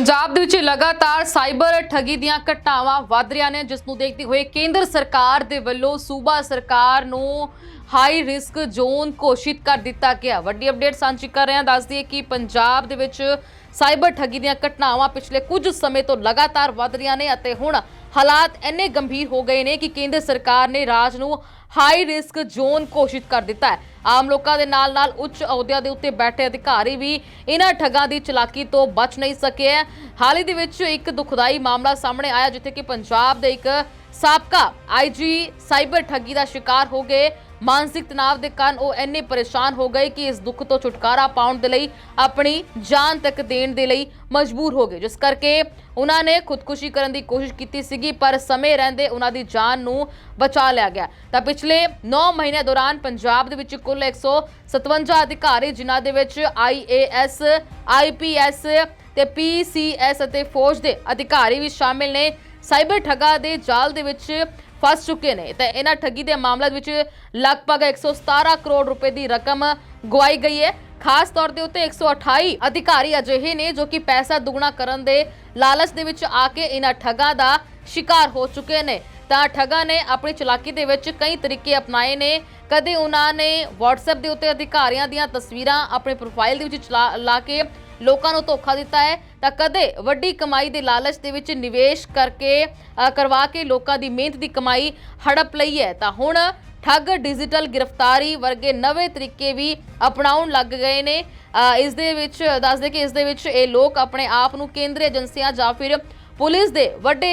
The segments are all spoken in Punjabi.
ਪੰਜਾਬ ਦੇ ਵਿੱਚ ਲਗਾਤਾਰ ਸਾਈਬਰ ਠੱਗੀ ਦੀਆਂ ਘਟਨਾਵਾਂ ਵੱਧ ਰਹੀਆਂ ਨੇ, ਜਿਸ ਨੂੰ ਦੇਖਦੇ ਹੋਏ ਕੇਂਦਰ ਸਰਕਾਰ ਦੇ ਵੱਲੋਂ ਸੂਬਾ ਸਰਕਾਰ ਨੂੰ ਹਾਈ ਰਿਸਕ ਜ਼ੋਨ ਘੋਸ਼ਿਤ ਕਰ ਦਿੱਤਾ ਗਿਆ। ਵੱਡੀ ਅਪਡੇਟ ਸਾਂਝੀ ਕਰ ਰਹੇ ਹਾਂ, ਦੱਸ ਦਈਏ ਕਿ ਪੰਜਾਬ ਦੇ ਵਿੱਚ ਸਾਈਬਰ ਠੱਗੀ ਦੀਆਂ ਘਟਨਾਵਾਂ ਪਿਛਲੇ ਕੁਝ ਸਮੇਂ ਤੋਂ ਲਗਾਤਾਰ ਵੱਧ ਰਹੀਆਂ ਨੇ ਅਤੇ ਹੁਣ ਹਾਲਾਤ ਇੰਨੇ ਗੰਭੀਰ ਹੋ ਗਏ ਨੇ ਕਿ ਕੇਂਦਰ ਸਰਕਾਰ ਨੇ ਰਾਜ ਨੂੰ ਹਾਈ ਰਿਸਕ ਜ਼ੋਨ ਘੋਸ਼ਿਤ ਕਰ ਦਿੱਤਾ ਹੈ। ਆਮ ਲੋਕਾਂ ਦੇ ਨਾਲ ਨਾਲ ਉੱਚ ਅਹੁਦਿਆਂ ਦੇ ਉੱਤੇ ਬੈਠੇ ਅਧਿਕਾਰੀ ਵੀ ਇਹਨਾਂ ਠੱਗਾਂ ਦੀ ਚਲਾਕੀ ਤੋਂ ਬਚ ਨਹੀਂ ਸਕੇ ਹੈ। ਹਾਲ ਹੀ ਦੇ ਵਿੱਚ ਇੱਕ ਦੁਖਦਾਈ ਮਾਮਲਾ ਸਾਹਮਣੇ ਆਇਆ, ਜਿੱਥੇ ਕਿ ਪੰਜਾਬ ਦੇ ਇੱਕ ਸਾਬਕਾ ਆਈਜੀ ਸਾਈਬਰ ਠੱਗੀ ਦਾ ਸ਼ਿਕਾਰ ਹੋ ਗਏ। ਮਾਨਸਿਕ ਤਣਾਅ ਦੇ ਕਾਰਨ ਉਹ ਇੰਨੇ ਪਰੇਸ਼ਾਨ ਹੋ ਗਏ ਕਿ ਇਸ ਦੁੱਖ ਤੋਂ ਛੁਟਕਾਰਾ ਪਾਉਣ ਦੇ ਲਈ, ਆਪਣੀ ਜਾਨ ਤੱਕ ਦੇਣ ਦੇ ਲਈ ਮਜਬੂਰ ਹੋ ਗਏ। ਜਿਸ ਕਰਕੇ ਉਹਨਾਂ ਨੇ ਖੁਦਕੁਸ਼ੀ ਕਰਨ ਦੀ ਕੋਸ਼ਿਸ਼ ਕੀਤੀ ਸੀਗੀ, ਪਰ ਸਮੇਂ ਰਹਿੰਦੇ ਉਹਨਾਂ ਦੀ ਜਾਨ ਨੂੰ ਬਚਾ ਲਿਆ ਗਿਆ। ਤਾਂ ਪਿਛਲੇ 9 ਮਹੀਨਿਆਂ ਦੌਰਾਨ ਪੰਜਾਬ ਦੇ ਵਿੱਚ ਕੁੱਲ 157 ਅਧਿਕਾਰੀ, ਜਿਨ੍ਹਾਂ ਦੇ ਵਿੱਚ ਆਈਏਐਸ ਆਈਪੀਐਸ ਤੇ ਪੀਸੀਐਸ ਅਤੇ ਫੌਜ ਦੇ ਅਧਿਕਾਰੀ ਵੀ ਸ਼ਾਮਿਲ ਨੇ। ਸਾਈਬਰ ਠੱਗਾ ਦੇ ਜਾਲ ਦੇ ਵਿੱਚ ਫਸ ਚੁੱਕੇ ਨੇ ਤੇ ਇਹਨਾਂ ਠੱਗੀ ਦੇ ਮਾਮਲੇ ਵਿੱਚ ਲਗਭਗ 117 ਕਰੋੜ ਰੁਪਏ ਦੀ ਰਕਮ ਗਵਾਈ ਗਈ ਹੈ। ਖਾਸ ਤੌਰ ਦੇ ਉੱਤੇ 128 ਅਧਿਕਾਰੀ ਅਜਿਹੇ ਨੇ ਜੋ ਕਿ ਪੈਸਾ ਦੁੱਗਣਾ ਕਰਨ ਦੇ ਲਾਲਚ ਦੇ ਵਿੱਚ ਆ ਕੇ ਇਹਨਾਂ ਠੱਗਾਂ ਦਾ ਸ਼ਿਕਾਰ ਹੋ ਚੁੱਕੇ ਨੇ। ਤਾਂ ਠੱਗਾਂ ਨੇ ਆਪਣੀ ਚਲਾਕੀ ਦੇ ਵਿੱਚ ਕਈ ਤਰੀਕੇ ਅਪਣਾਏ ਨੇ। ਕਦੇ ਉਹਨਾਂ ਨੇ WhatsApp ਦੇ ਉੱਤੇ ਅਧਿਕਾਰੀਆਂ ਦੀਆਂ ਤਸਵੀਰਾਂ ਆਪਣੇ ਪ੍ਰੋਫਾਈਲ ਦੇ ਵਿੱਚ ਚਲਾ ਲਾ ਕੇ ਲੋਕਾਂ ਨੂੰ ਧੋਖਾ ਦਿੱਤਾ ਹੈ, ਤਾਂ ਕਦੇ ਵੱਡੀ ਕਮਾਈ ਦੇ ਲਾਲਚ ਦੇ ਵਿੱਚ ਨਿਵੇਸ਼ ਕਰਕੇ ਕਰਵਾ ਕੇ ਲੋਕਾਂ ਦੀ ਮਿਹਨਤ ਦੀ ਕਮਾਈ ਹੜਪ ਲਈ ਹੈ। ਤਾਂ ਹੁਣ ਠੱਗ ਡਿਜੀਟਲ ਗ੍ਰਿਫਤਾਰੀ ਵਰਗੇ ਨਵੇਂ ਤਰੀਕੇ ਵੀ ਅਪਣਾਉਣ ਲੱਗ ਗਏ ਨੇ। ਇਸ ਦੇ ਵਿੱਚ, ਦੱਸਦੇ ਕਿ ਇਸ ਦੇ ਵਿੱਚ ਇਹ ਲੋਕ ਆਪਣੇ ਆਪ ਨੂੰ ਕੇਂਦਰੀ ਏਜੰਸੀਆਂ ਜਾਂ ਫਿਰ ਪੁਲਿਸ ਦੇ ਵੱਡੇ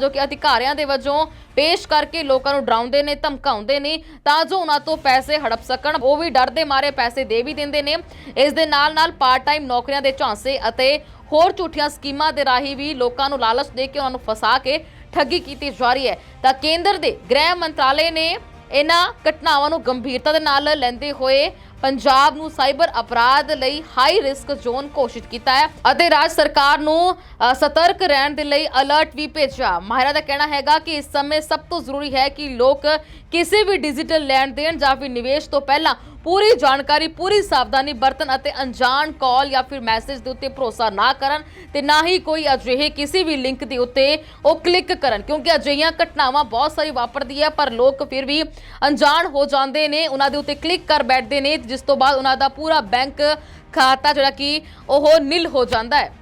ਜੋ ਕਿ ਅਧਿਕਾਰੀਆਂ ਦੇ ਵਜੋਂ ਪੇਸ਼ ਕਰਕੇ ਲੋਕਾਂ ਨੂੰ ਡਰਾਉਂਦੇ ਨੇ, ਧਮਕਾਉਂਦੇ ਨੇ, ਤਾਂ ਜੋ ਉਹਨਾਂ ਤੋਂ ਪੈਸੇ ਹੜਪ ਸਕਣ। ਉਹ ਵੀ ਡਰ ਦੇ ਮਾਰੇ ਪੈਸੇ ਦੇ ਵੀ ਦਿੰਦੇ ਨੇ। ਇਸ ਦੇ ਨਾਲ ਨਾਲ ਪਾਰਟ ਟਾਈਮ ਨੌਕਰੀਆਂ ਦੇ ਝਾਂਸੇ ਅਤੇ ਹੋਰ ਝੂਠੀਆਂ ਸਕੀਮਾਂ ਦੇ ਰਾਹੀਂ ਵੀ ਲੋਕਾਂ ਨੂੰ ਲਾਲਚ ਦੇ ਕੇ ਉਹਨਾਂ ਨੂੰ ਫਸਾ ਕੇ ਠੱਗੀ ਕੀਤੀ ਜਾ ਰਹੀ ਹੈ। ਤਾਂ ਕੇਂਦਰ ਦੇ ਗ੍ਰਹਿ ਮੰਤਰਾਲੇ ਨੇ ਇਹਨਾਂ ਘਟਨਾਵਾਂ ਨੂੰ ਗੰਭੀਰਤਾ ਦੇ ਨਾਲ ਲੈਂਦੇ ਹੋਏ ਪੰਜਾਬ ਨੂੰ ਸਾਈਬਰ ਅਪਰਾਧ ਲਈ ਹਾਈ ਰਿਸਕ ਜ਼ੋਨ ਘੋਸ਼ਿਤ ਕੀਤਾ ਹੈ ਅਤੇ ਰਾਜ ਸਰਕਾਰ ਨੂੰ ਸਤਰਕ ਰਹਿਣ ਦੇ ਲਈ ਅਲਰਟ ਵੀ ਭੇਜਿਆ। ਮਾਹਿਰਾਂ ਦਾ ਕਹਿਣਾ ਹੈਗਾ ਕਿ ਇਸ ਸਮੇਂ ਸਭ ਤੋਂ ਜ਼ਰੂਰੀ ਹੈ ਕਿ ਲੋਕ ਕਿਸੇ ਵੀ ਡਿਜੀਟਲ ਲੈਣ ਦੇਣ ਜਾਂ ਫਿਰ ਨਿਵੇਸ਼ ਤੋਂ ਪਹਿਲਾਂ ਪੂਰੀ ਜਾਣਕਾਰੀ, ਪੂਰੀ ਸਾਵਧਾਨੀ ਵਰਤਣ ਅਤੇ ਅਣਜਾਣ ਕਾਲ ਜਾਂ ਫਿਰ ਮੈਸੇਜ ਦੇ ਉੱਤੇ ਭਰੋਸਾ ਨਾ ਕਰਨ ਤੇ ਨਾ ਹੀ ਕੋਈ ਅਜਿਹੇ ਕਿਸੇ ਵੀ ਲਿੰਕ ਦੇ ਉੱਤੇ ਉਹ ਕਲਿੱਕ ਕਰਨ, ਕਿਉਂਕਿ ਅਜਿਹੀਆਂ ਘਟਨਾਵਾਂ ਬਹੁਤ ਸਾਰੀ ਵਾਪਰਦੀ ਹੈ, ਪਰ ਲੋਕ ਫਿਰ ਵੀ ਅਣਜਾਣ ਹੋ ਜਾਂਦੇ ਨੇ, ਉਹਨਾਂ ਦੇ ਉੱਤੇ ਕਲਿੱਕ ਕਰ ਬੈਠਦੇ ਨੇ ਜਿਸ ਤੋਂ ਬਾਅਦ ਉਹਨਾਂ ਦਾ ਪੂਰਾ ਬੈਂਕ ਖਾਤਾ ਜਿਹੜਾ ਕਿ ਉਹ ਨਿਲ ਹੋ ਜਾਂਦਾ ਹੈ।